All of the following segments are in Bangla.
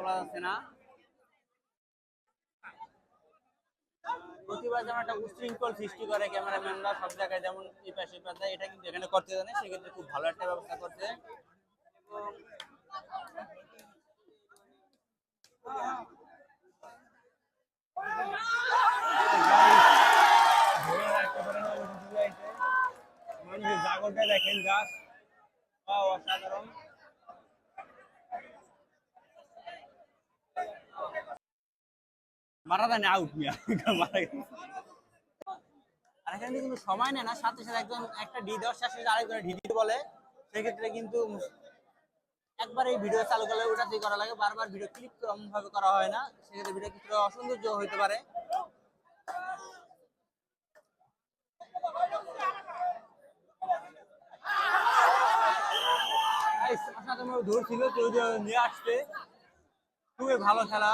বলা যাচ্ছে না। প্রতিবার যেমন একটা উশৃঙ্খল সৃষ্টি করে ক্যামেরাম্যানরা সব জায়গায় যেমন এই পাশে পাশে, এটা কিন্তু এখানে করতে জানে, সেক্ষেত্রে খুব ভালো একটা ব্যবস্থা করছে। জাগরটা দেখেন গাছ, অসাধারণ। মারা যায় না আউট মিয়া। মারা। আর এখানে কিন্তু সময় নেয় না, সাথে সাথে একজন একটা ডি দেওয়ার শেষে আরেকজন ডি দিতে বলে। সেক্ষেত্রে কিন্তু একবার এই ভিডিও চালু করলে ওটাতেই করা লাগে, বারবার ভিডিও ক্লিক ভাবে করা হয় না। সেক্ষেত্রে ভিডিও কিছুটা অসৌন্দর্য হতে পারে। ধরছিল কেউ নিয়ে আসতে খুবই ভালো খেলা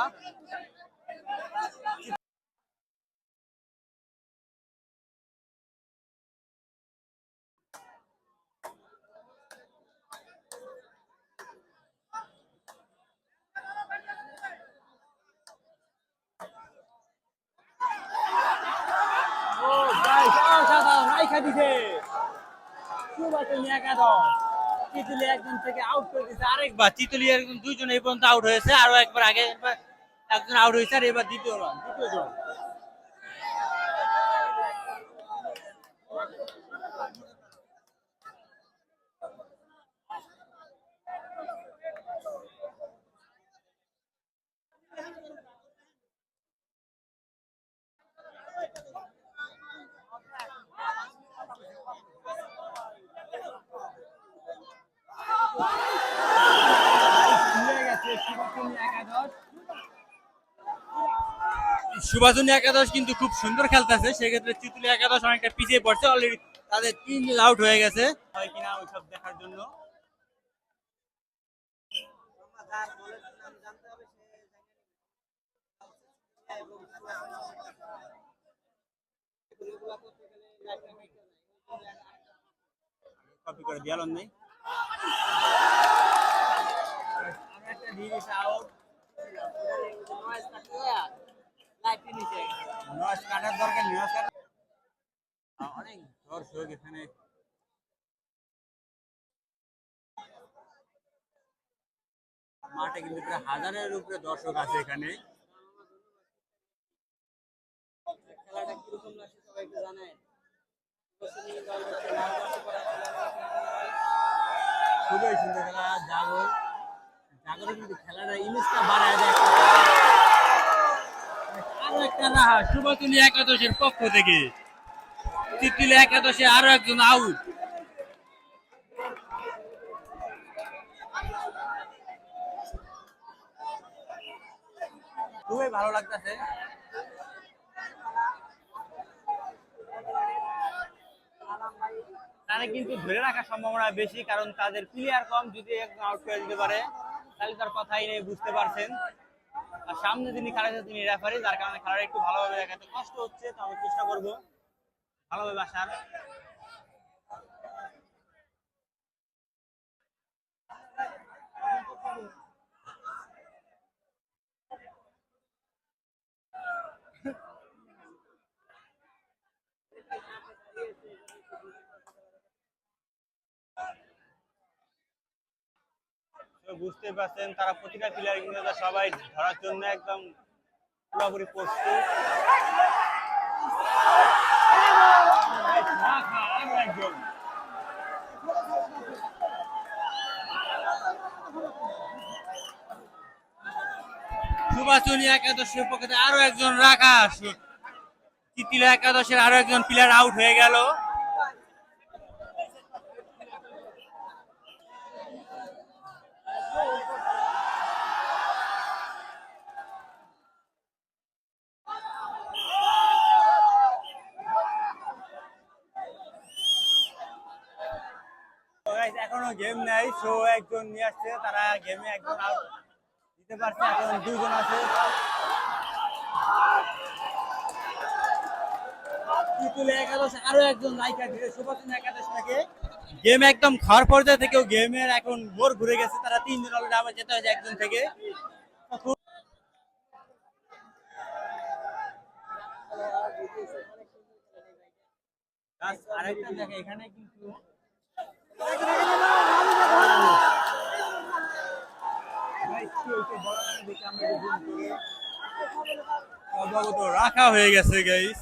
ও গাইস রাইখা দিছে। একজন থেকে আউট করে আরেকবার। দুইজন এই পর্যন্ত আউট হয়েছে। আরও একবার আগে একজন আউট হয়েছে আর এবার দ্বিতীয় দ্বিতীয় জন সুভাষনী একাদশ কিন্তু খুব সুন্দর খেলতেছে, সেক্ষেত্রে চিতুলি একাদশ অনেকটা পিছিয়ে পড়ছে। অলরেডি তাদের তিন আউট হয়ে গেছে। হয় কিনা ওইসব দেখার জন্য। কপি করে দিয়ালন নেই আমরা একটা দিয়ে দিছি আউট নয়েজ কাটার দরকার নেই নয়েজ কাটা আ, মাঠে কিন্তু প্রায় হাজারের উপরে দর্শক আছে এখানে খেলাটা কীরকম লাগছে সবাই একটু জানেন খুবই সুন্দর খেলা জাগর জাগরে কিন্তু বাড়ায় দেয়। আরও একটা রাহা শুভতুলি একাদশের পক্ষ থেকে। তিতুলি একাদশে আরও একজন আউট খুবই ভালো লাগতেছে। তারা কিন্তু ধরে রাখার সম্ভাবনা বেশি, কারণ তাদের প্লেয়ার কম, যদি একজন আউট করে দিতে পারে। তাহলে তার কথাই নেই, বুঝতে পারছেন। আর সামনে যিনি খেলাচ্ছে তিনি রেফারি যার কারণে খেলাটা একটু ভালোভাবে দেখাতে কষ্ট হচ্ছে, তো আমি চেষ্টা করব ভালোভাবে আসার। বুঝতে পারছেন, তারা প্রতিটা প্লেয়ার কিন্তু সবাই ধরার জন্য একদম পুরোপুরি প্রস্তুত। পক্ষে আরও একজন রাখা একাদশের আরও একজন প্লেয়ার আউট হয়ে গেল। কোনো গেম নেই সো একজন নিয়ে আসছে, তারা গেমে একজন দিতে পারছে, এখন দুজন আছে। আরও একজন একাদশ থেকে গেম একদম থেকেও এখন ঘুরে গেছে, তারা তিনজন একজন থেকে। এখানে কিন্তু সম্ভবত রাখা হয়ে গেছে গাইস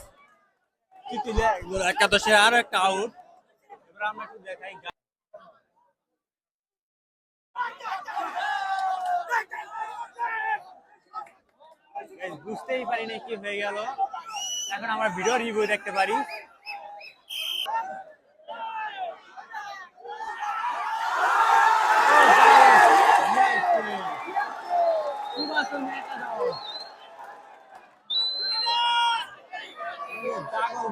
চিঠিলে একাদশে আরও একটা আউট এবার আমরা একটু দেখাই বুঝতেই পারিনি কি হয়ে গেল। এখন আমরা ভিডিও রিভিউ দেখতে পারি। আর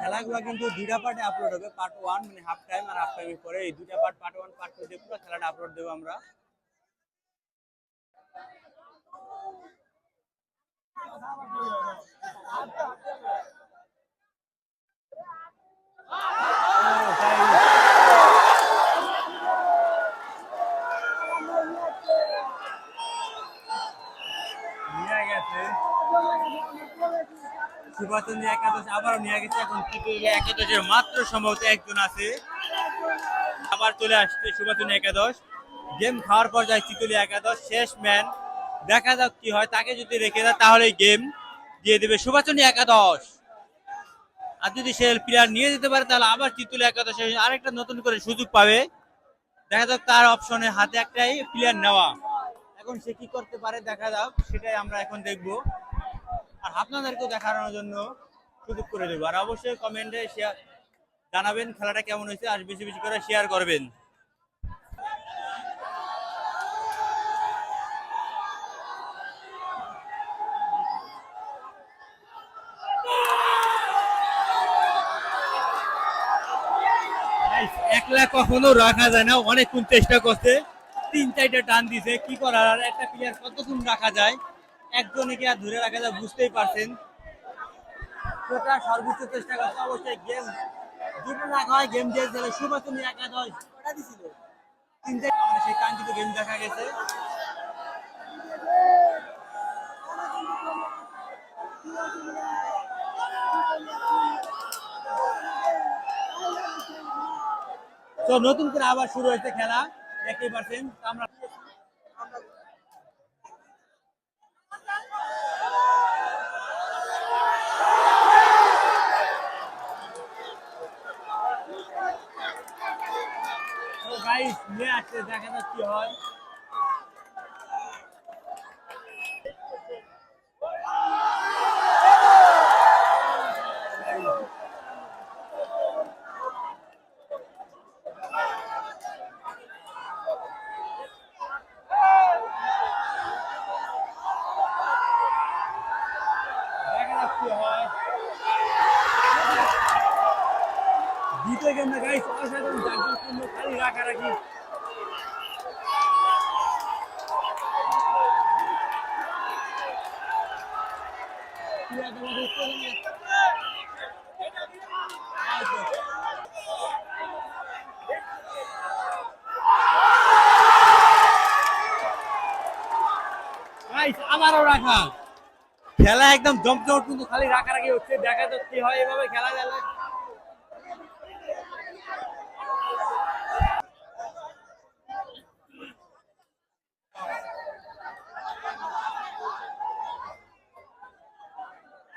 খেলাগুলো কিন্তু দুইটা পার্টে আপলোড হবে পার্ট ওয়ান মানে হাফ টাইম আর হাফ টাইমের পরে এই দুইটা part part one part two দিয়ে পুরো খেলাটা আপলোড দেবো আমরা Oh, guys. নিয়ে গেছে একাদশ, আবারও নিয়ে এখন তৃতীয় একাদশের মাত্র সম্ভবত একজন আছে। আবার চলে আসছে সুভাষচন্দ্র একাদশ। গেম খাওয়ার পর যায় চিতুলি একাদশ, শেষ ম্যান। দেখা যাক কি হয়, তাকে যদি রেখে দেয় তাহলে গেম দিয়ে দেবে সুভাষচন্দ্র একাদশ। আর যদি সে প্লেয়ার নিয়ে যেতে পারে, তাহলে আবার চিতুলি একাদশে আরেকটা নতুন করে সুযোগ পাবে। দেখা যাক তার অপশনে হাতে একটাই প্লেয়ার নেওয়া। এখন সে কি করতে পারে, দেখা যাক। সেটাই আমরা এখন দেখব। আর আপনাদেরকেও দেখানোর জন্য সুযোগ করে দেবো। আর অবশ্যই কমেন্টে শেয়ার জানাবেন খেলাটা কেমন হয়েছে, আর বেশি বেশি করে শেয়ার করবেন। একলা কখনো রাখা যায় না, অনেকক্ষণ চেষ্টা করছে। তিন চারটা টান দিছে, কি করার? আর একটা প্লেয়ার কতক্ষণ রাখা যায়? একজনে কি আর ধরে রাখা যায় বুঝতেই পারছেন। সেটা সর্বোচ্চ চেষ্টা করছে, অবশ্যই গেম দুটো রাখা হয়, গেম দিয়ে দিলে সুভাষচন্দ্র একাদশ ওটা দিছিল? তিন চার আমাদের সেই কাঙ্ক্ষিত গেম দেখা গেছে। তো নতুন করে আবার শুরু হয়েছে খেলা। দেখতেই পাচ্ছেন, তো আমরা তো গাইস নিয়ে আসছে দেখা যাক কি হয়। দ্বিতীয় গেমটা গাইস অসাধারণ জাগ্রতপূর্ণ খালি রাখারাখি কি আর তোমাদের উত্তর নেই। আচ্ছা। Guys, আবারও রাখা খেলা একদম জমজমট কিন্তু খালি রাখা রাখি হচ্ছে, দেখা যাচ্ছে হয়। এভাবে খেলা গেলে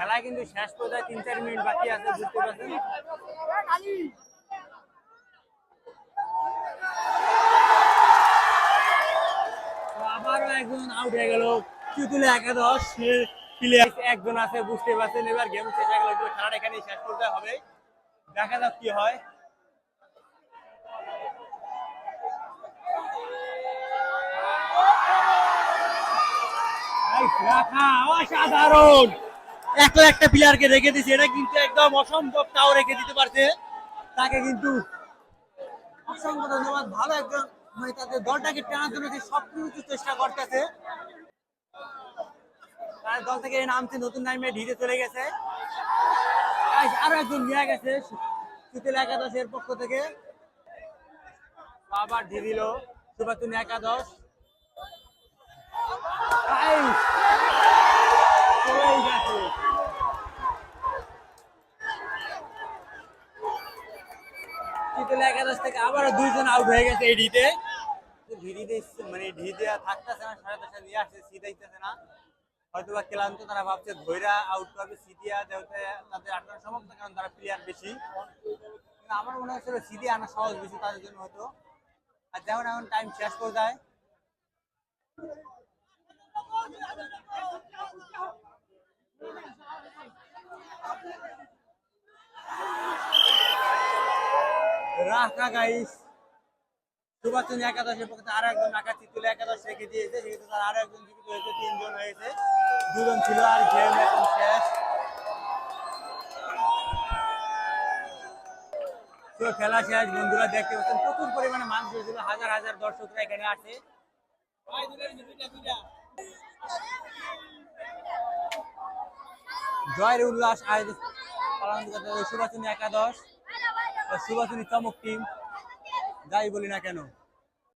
খেলা কিন্তু শেষ পর্যায়ে তিন চার মিনিট বাকি আছে, বুঝতে পারছেন? একজন আউট হয়ে একাদশ একজন আছে, বুঝতে পারছেন? এবার গেম শেষ শেষ হবে। দেখা যাক কি হয়। অসাধারণ! একটা একটা প্লেয়ারকে রেখে দিছে এটা কিন্তু একদম অসম্ভব তাও রেখে দিতে পারছে। তাকে কিন্তু অসংখ্য ধন্যবাদ। ভালো একজন মানে তাদের দলটাকে টানার জন্য যে সব কিছু চেষ্টা করতেছে। তার দল থেকে নামছে নতুন নামে ঢিরে চলে গেছে। আরও একজন নিয়ে গেছে সুতিল একাদশের পক্ষ থেকে। আবার ঢি দিল সুবাতুন একাদশ শীতল থেকে আবারও দুইজন আউট হয়ে গেছে এই ডিতে ভিডিতে মানে ঢিতে থাকতেছে না, সাড়ে দশটা নিয়ে আসছে সিটাইতেছে না। হয়তো ক্লান্ত, তারা ভাবছে ধৈরা আউট করবে সিটিয়া যেহেতু তাদের আটকানো সম্ভব কারণ তারা প্লেয়ার বেশি। কিন্তু আমার মনে হচ্ছিল সিটি আনা সহজ বেশি তাদের জন্য হতো আর যেমন এখন টাইম শেষ করে দেয় রাখা গাইস সুভাষচন্দ্র একাদশের পক্ষে আরও একজন রাখা চিত্তুল একাদশ রেখে দিয়েছে সেক্ষেত্রে তার আরও একজন জীবিত হয়েছে তিনজন হয়েছে। দুজন ছিল আর গেম এখন শেষ। তো খেলা শেষ, বন্ধুরা দেখতে পাচ্ছেন, প্রচুর পরিমাণে মানুষ হয়েছিল হাজার হাজার দর্শকরা এখানে আসে জয়ের উল্লাস আয়োজন পালন করতে একাদশ সুভাষচন্দ্র চমক টিম যাই বলি না কেন।